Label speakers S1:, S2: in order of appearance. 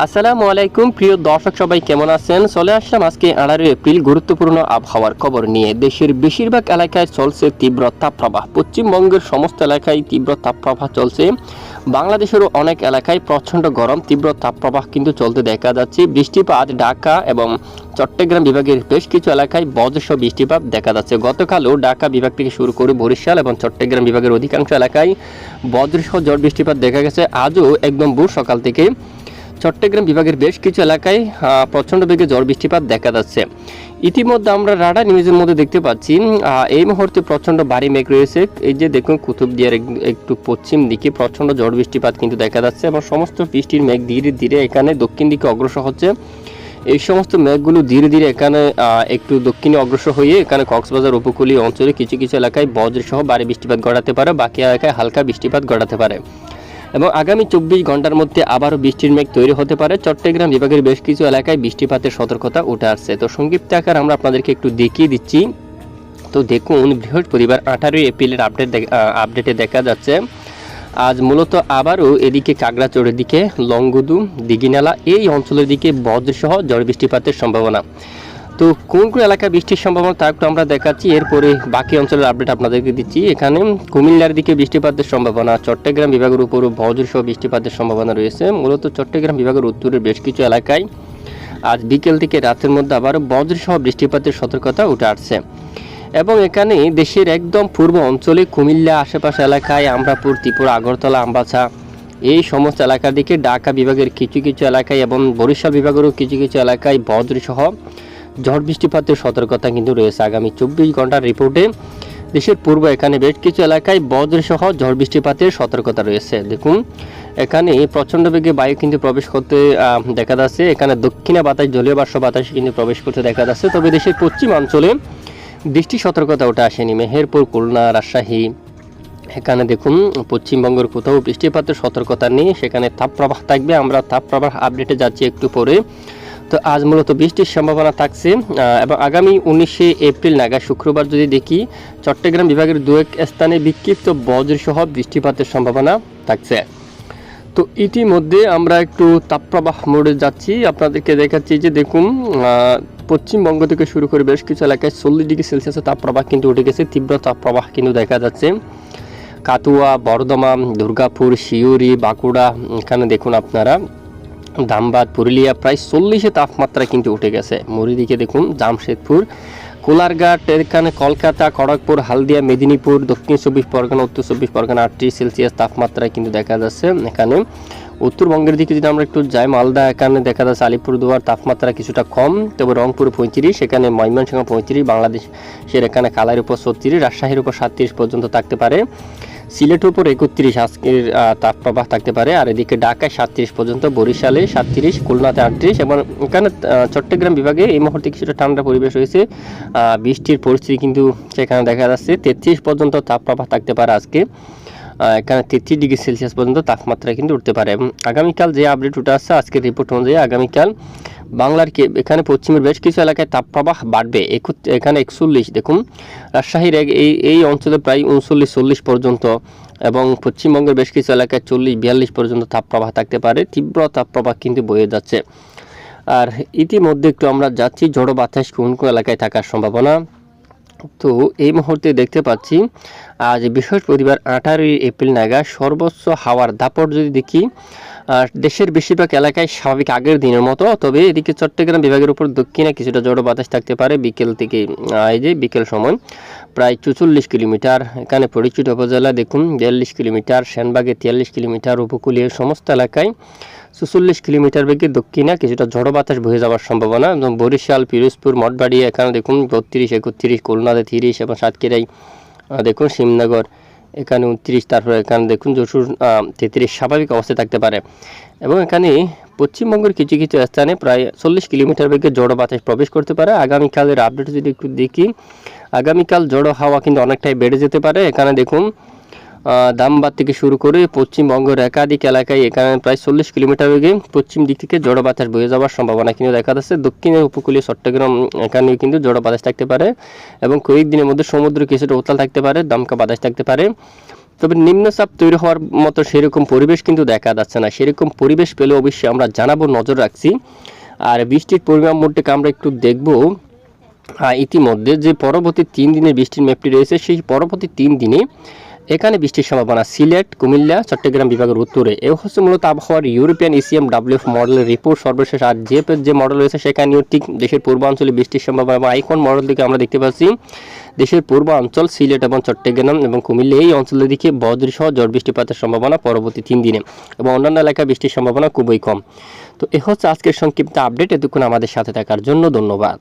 S1: আসসালামু আলাইকুম, প্রিয় দর্শক সবাই কেমন আছেন? চলে আসলাম আজকে আঠারোই এপ্রিল গুরুত্বপূর্ণ আবহাওয়ার খবর নিয়ে। দেশের বেশিরভাগ এলাকায় চলছে তীব্র তাপপ্রবাহ। পশ্চিমবঙ্গের সমস্ত এলাকায় তীব্র তাপপ্রবাহ চলছে। বাংলাদেশেরও অনেক এলাকায় প্রচণ্ড গরম, তীব্র তাপপ্রবাহ কিন্তু চলতে দেখা যাচ্ছে। বৃষ্টিপাত ঢাকা এবং চট্টগ্রাম বিভাগের বেশ কিছু এলাকায় বজ্রসহ বৃষ্টিপাত দেখা যাচ্ছে। গতকালও ঢাকা বিভাগ থেকে শুরু করে বরিশাল এবং চট্টগ্রাম বিভাগের অধিকাংশ এলাকায় বজ্রসহ ঝড় বৃষ্টিপাত দেখা গেছে। আজও একদম ভোর সকাল থেকে চট্টগ্রাম বিভাগের বেশ কিছু এলাকায় প্রচণ্ড বেগে ঝড় বৃষ্টিপাত দেখা যাচ্ছে। ইতিমধ্যে আমরা রাডার নিউজের মধ্যে দেখতে পাচ্ছি এই মুহূর্তে প্রচণ্ড ভারী মেঘ রয়েছে। এই যে দেখুন কুতুবদিয়ার এক- একটু পশ্চিম দিকে প্রচণ্ড ঝড় বৃষ্টিপাত কিন্তু দেখা যাচ্ছে এবং সমস্ত বৃষ্টির মেঘ ধীরে ধীরে এখানে দক্ষিণ দিকে অগ্রসর হচ্ছে। এই সমস্ত মেঘগুলো ধীরে ধীরে এখানে একটু দক্ষিণে অগ্রসর হয়ে এখানে কক্সবাজার উপকূলীয় অঞ্চলে কিছু কিছু এলাকায় বজ্রসহ ভারী বৃষ্টিপাত ঘটাতে পারে, বাকি এলাকায় হালকা বৃষ্টিপাত ঘটাতে পারে। এবং আগামী চব্বিশ ঘণ্টার মধ্যে আবারও বৃষ্টির মেঘ তৈরি হতে পারে। চট্টগ্রাম বিভাগের বেশ কিছু এলাকায় বৃষ্টিপাতের সতর্কতা উঠে আসছে। তো সংক্ষিপ্ত আকার আমরা আপনাদেরকে একটু দেখিয়ে দিচ্ছি। তো দেখুন, বৃহস্পতিবার আঠারোই এপ্রিলের আপডেট আপডেটে দেখা যাচ্ছে, আজ মূলত আবারও এদিকে কাগড়াচড়ের দিকে লংগুদু, দিঘিনালা, এই অঞ্চলের দিকে বজ্রসহ ঝড় বৃষ্টিপাতের সম্ভাবনা। তো কোন কোন এলাকায় বৃষ্টির সম্ভাবনা তা একটু আমরা দেখাচ্ছি। এরপরে বাকি অঞ্চলের আপডেট আপনাদেরকে দিচ্ছি। এখানে কুমিল্লার দিকে বৃষ্টিপাতের সম্ভাবনা, চট্টগ্রাম বিভাগের উপরও বজ্রসহ বৃষ্টিপাতের সম্ভাবনা রয়েছে। মূলত চট্টগ্রাম বিভাগের উত্তরের বেশ কিছু এলাকায় আজ বিকেল থেকে রাতের মধ্যে আবারও বজ্রসহ বৃষ্টিপাতের সতর্কতা উঠে আসছে। এবং এখানে দেশের একদম পূর্ব অঞ্চলে কুমিল্লা আশেপাশে এলাকায় আমরাপুর, ত্রিপুরা, আগরতলা, আমবাছা এই সমস্ত এলাকার দিকে ঢাকা বিভাগের কিছু কিছু এলাকায় এবং বরিশাল বিভাগেরও কিছু কিছু এলাকায় বজ্রসহ ঝড় বৃষ্টিপাতের সতর্কতা কিন্তু রয়েছে আগামী চব্বিশ ঘণ্টার রিপোর্টে দেশের পূর্ব এখানে বেশ কিছু এলাকায় বজ্রসহ ঝড় বৃষ্টিপাতের সতর্কতা রয়েছে। দেখুন, এখানে প্রচণ্ড বেগে বায়ু কিন্তু প্রবেশ করতে দেখা যাচ্ছে। এখানে দক্ষিণে বাতাস, জলীয় বাষ্প বাতাস কিন্তু প্রবেশ করতে দেখা যাচ্ছে। তবে দেশের পশ্চিমাঞ্চলে বৃষ্টি সতর্কতা ওটা আসেনি। মেহেরপুর, খুলনা, রাজশাহী, এখানে দেখুন, পশ্চিমবঙ্গের কোথাও বৃষ্টিপাতের সতর্কতা নেই। সেখানে তাপপ্রবাহ থাকবে। আমরা তাপপ্রবাহ আপডেটে যাচ্ছি একটু পরে। তো আজ মূলত বৃষ্টির সম্ভাবনা থাকছে এবং আগামী উনিশে এপ্রিল, নাগাদ শুক্রবার যদি দেখি, চট্টগ্রাম বিভাগের দু এক স্থানে বিক্ষিপ্ত বজ্রসহ বৃষ্টিপাতের সম্ভাবনা থাকছে। তো ইতিমধ্যে আমরা একটু তাপপ্রবাহ মোড়ে যাচ্ছি। আপনাদেরকে দেখাচ্ছি যে দেখুন পশ্চিমবঙ্গ থেকে শুরু করে বেশ কিছু এলাকায় চল্লিশ ডিগ্রি সেলসিয়াসের তাপপ্রবাহ কিন্তু উঠে গেছে, তীব্র তাপপ্রবাহ কিন্তু দেখা যাচ্ছে। কাতুয়া বর্ধমান, দুর্গাপুর, শিউরি, বাঁকুড়া, এখানে দেখুন আপনারা। ধামবাদ পুরুলিয়া প্রায় চল্লিশে তাপমাত্রা কিন্তু উঠে গেছে। মরিদিকে দেখুন, জামশেদপুর, কোলারঘাট এখানে কলকাতা, খড়গপুর, হালদিয়া, মেদিনীপুর, দক্ষিণ চব্বিশ পরগনা, উত্তর চব্বিশ পরগনা, আটত্রিশ সেলসিয়াস তাপমাত্রা কিন্তু দেখা যাচ্ছে এখানে। উত্তরবঙ্গের দিকে যদি আমরা একটু যাই, মালদা এখানে দেখা যাচ্ছে আলিপুরদুয়ার তাপমাত্রা কিছুটা কম, তবে রংপুর পঁয়ত্রিশ, এখানে ময়মনসিংহ পঁয়ত্রিশ, বাংলাদেশের এখানে কালার উপর ছত্রিশ, রাজশাহীর উপর সাতত্রিশ পর্যন্ত থাকতে পারে। সিলেটের উপর একত্রিশ আজকের তাপপ্রবাহ থাকতে পারে, আর এদিকে ঢাকায় সাতত্রিশ পর্যন্ত, বরিশালে সাতত্রিশ, খুলনাতে আটত্রিশ, এবং এখানে চট্টগ্রাম বিভাগে এই মুহূর্তে কিছুটা ঠান্ডা পরিবেশ রয়েছে বৃষ্টির পরিস্থিতি কিন্তু সেখানে দেখা যাচ্ছে। তেত্রিশ পর্যন্ত তাপপ্রবাহ থাকতে পারে আজকে। এখানে তেত্রিশ ডিগ্রি সেলসিয়াস পর্যন্ত তাপমাত্রা কিন্তু উঠতে পারে। এবং আগামীকাল যে আপডেট উঠে আসছে আজকের রিপোর্ট অনুযায়ী আগামীকাল বাংলার কে এখানে পশ্চিমের বেশ কিছু এলাকায় তাপপ্রবাহ বাড়বে। এখানে একচল্লিশ, দেখুন। রাজশাহীর এই এই অঞ্চলে প্রায় উনচল্লিশ, চল্লিশ পর্যন্ত এবং পশ্চিমবঙ্গের বেশ কিছু এলাকায় চল্লিশ, বিয়াল্লিশ পর্যন্ত তাপপ্রবাহ থাকতে পারে। তীব্র তাপপ্রবাহ কিন্তু বয়ে যাচ্ছে। আর ইতিমধ্যে একটু আমরা যাচ্ছি ঝড়ো বাতাস কোন কোন এলাকায় থাকার সম্ভাবনা। তো এই মুহূর্তে দেখতে পাচ্ছি, আজ বৃহস্পতিবার আঠারোই এপ্রিল নাগাদ সর্বোচ্চ হাওয়ার দাপট যদি দেখি দেশের বেশিরভাগ এলাকায় স্বাভাবিক আগের দিনের মতো, তবে এদিকে চট্টগ্রাম বিভাগের উপর দক্ষিণে কিছুটা জড়ো বাতাস থাকতে পারে বিকেল থেকে এই যে বিকেল সময়, প্রায় চুচল্লিশ কিলোমিটার। এখানে পরিচিত উপজেলা দেখুন, বিয়াল্লিশ কিলোমিটার, সেনবাগে তিয়াল্লিশ কিলোমিটার, উপকূলীয় সমস্ত এলাকায় চুচল্লিশ কিলোমিটার বেগে দক্ষিণে কিছুটা ঝড়ো বাতাস বয়ে যাওয়ার সম্ভাবনা। এবং বরিশাল, পিরোজপুর, মঠবাড়ি, এখানে দেখুন বত্রিশ, একত্রিশ, খুলনাতে তিরিশ এবং সাতক্ষীরাই দেখুন শিবনগর, এখানে উনত্রিশ, তারপরে এখানে দেখুন যশোর তেত্রিশ, স্বাভাবিক অবস্থায় থাকতে পারে। এবং এখানে পশ্চিমবঙ্গের কিছু কিছু স্থানে প্রায় চল্লিশ কিলোমিটার বেগে জড়ো বাতাস প্রবেশ করতে পারে। আগামীকালের আপডেট যদি একটু দেখি, আগামীকাল জড়ো হাওয়া কিন্তু অনেকটাই বেড়ে যেতে পারে। এখানে দেখুন দামবাদ থেকে শুরু করে পশ্চিমবঙ্গের একাধিক এলাকায় এখানে প্রায় চল্লিশ কিলোমিটার বেগে পশ্চিম দিক থেকে জড়ো বাতাস বয়ে যাওয়ার সম্ভাবনা কিন্তু দেখা যাচ্ছে। দক্ষিণের উপকূলীয় চট্টগ্রাম এখানেও কিন্তু জড়ো বাতাস থাকতে পারে এবং কয়েকদিনের মধ্যে সমুদ্র কিছুটা উত্তাল থাকতে পারে, দমকা বাতাস থাকতে পারে। তবে নিম্নচাপ তৈরি হওয়ার মতো সেরকম পরিবেশ কিন্তু দেখা যাচ্ছে না। সেরকম পরিবেশ পেলে অবশ্যই আমরা জানাব, নজর রাখছি। আর বৃষ্টির পরিমাণ মোটে আমরা একটু দেখব। ইতিমধ্যে যে পরবর্তী তিন দিনের বৃষ্টির ম্যাপটি রয়েছে, সেই পরবর্তী তিন দিনে এখানে বৃষ্টির সম্ভাবনা। সিলেট, কুমিল্লা, চট্টগ্রাম বিভাগের উত্তরে। এ হচ্ছে মূলত আবহাওয়ার ইউরোপিয়ান এসিএম ডাব্লিউএফ মডেলের রিপোর্ট সর্বশেষ। আর জেপের যে মডেল রয়েছে, সেখানেও ঠিক দেশের পূর্বাঞ্চলে বৃষ্টির সম্ভাবনা এবং আইকন মডেল থেকে আমরা দেখতে পাচ্ছি। দেশের পূর্বাঞ্চল সিলেট এবং চট্টগ্রাম এবং কুমিল্লা এই অঞ্চলের দিকে বজ্রসহ ঝড় বৃষ্টিপাতের সম্ভাবনা পরবর্তী তিন দিনে এবং অন্যান্য এলাকায় বৃষ্টির সম্ভাবনা খুবই কম। তো এ হচ্ছে আজকের সংক্ষিপ্ত আপডেট। এতক্ষণ আমাদের সাথে থাকার জন্য ধন্যবাদ।